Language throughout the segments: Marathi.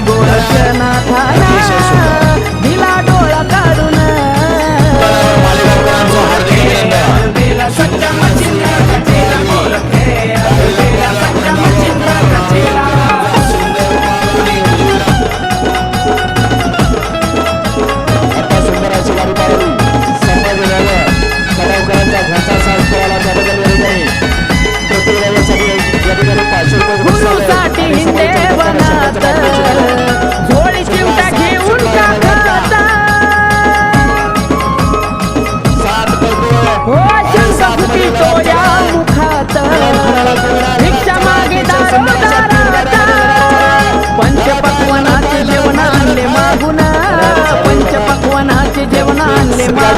गोरक्षण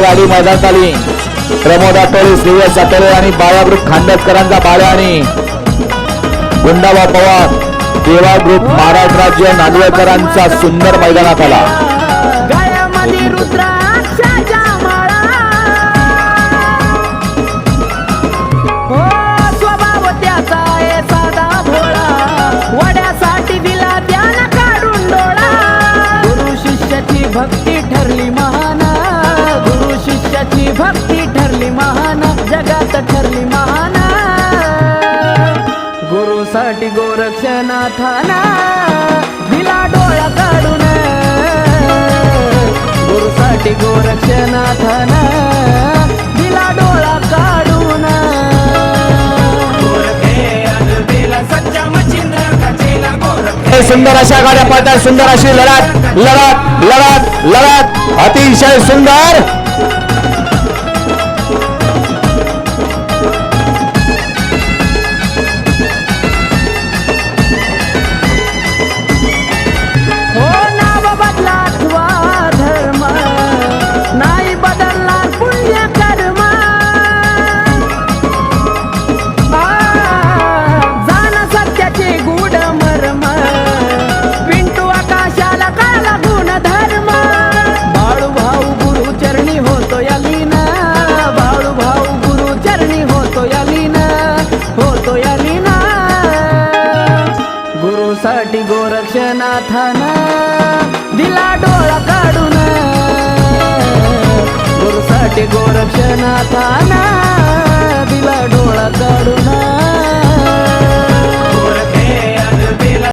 गाडी मैदानात आली प्रमोद आठवले श्रेय सातरे आणि बाळाग्रुप खांडतकरांचा बाळ्या आणि गुंडाबा पवार देवा ग्रुप महाराष्ट्र राज्य नांदवेकरांचा सुंदर मैदानात आला. जगात ठरली महान गुरुसाठी गोरक्षनाथाना दिला डोळा काढून. गुरुसाठी गोरक्षनाथाना दिला डोळा काढून. हे सुंदर अशा गाड्या पळतात सुंदर अशी लढत लढत लढत लढत अतिशय सुंदर. दिला डोळा काढून. गुरुसाठी गोरक्षनाथाना दिला डोळा काढून.